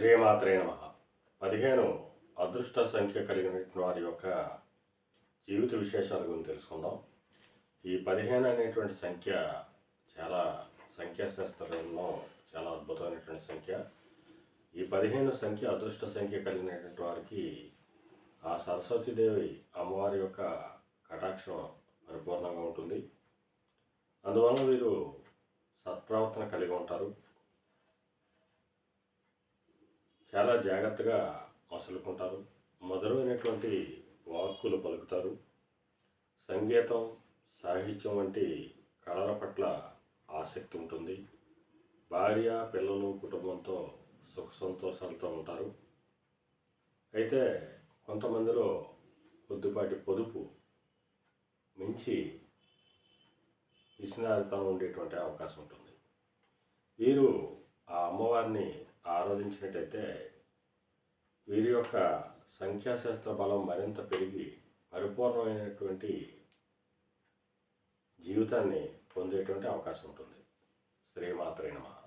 శ్రీమాత్రే నమ. పదిహేను అదృష్ట సంఖ్య కలిగిన వారి యొక్క జీవిత విశేషాల గురించి తెలుసుకుందాం. ఈ పదిహేను అనేటువంటి సంఖ్య చాలా సంఖ్యాశాస్త్రంలో చాలా అద్భుతమైనటువంటి సంఖ్య. ఈ పదిహేను సంఖ్య అదృష్ట సంఖ్య కలిగినటువంటి వారికి ఆ సరస్వతీదేవి అమ్మవారి యొక్క కటాక్షం పరిపూర్ణంగా ఉంటుంది. అందువల్ల వీరు సత్ప్రవర్తన కలిగి ఉంటారు. చాలా జాగ్రత్తగా అసలుకుంటారు మధురమైనటువంటి వాక్కులు పలుకుతారు. సంగీతం సాహిత్యం వంటి కళల పట్ల ఆసక్తి ఉంటుంది. భార్య పిల్లలు కుటుంబంతో సుఖ సంతోషాలతో ఉంటారు. అయితే కొంతమందిలో కొద్దిపాటి పొదుపు మించి విసినారితనం ఉండేటువంటి అవకాశం ఉంటుంది. వీరు ఆ అమ్మవారిని ఆరాధించినట్టయితే వీరి యొక్క సంఖ్యాశాస్త్ర బలం మరింత పెరిగి పరిపూర్ణమైనటువంటి జీవితాన్ని పొందేటువంటి అవకాశం ఉంటుంది. శ్రీమాత్రేనమా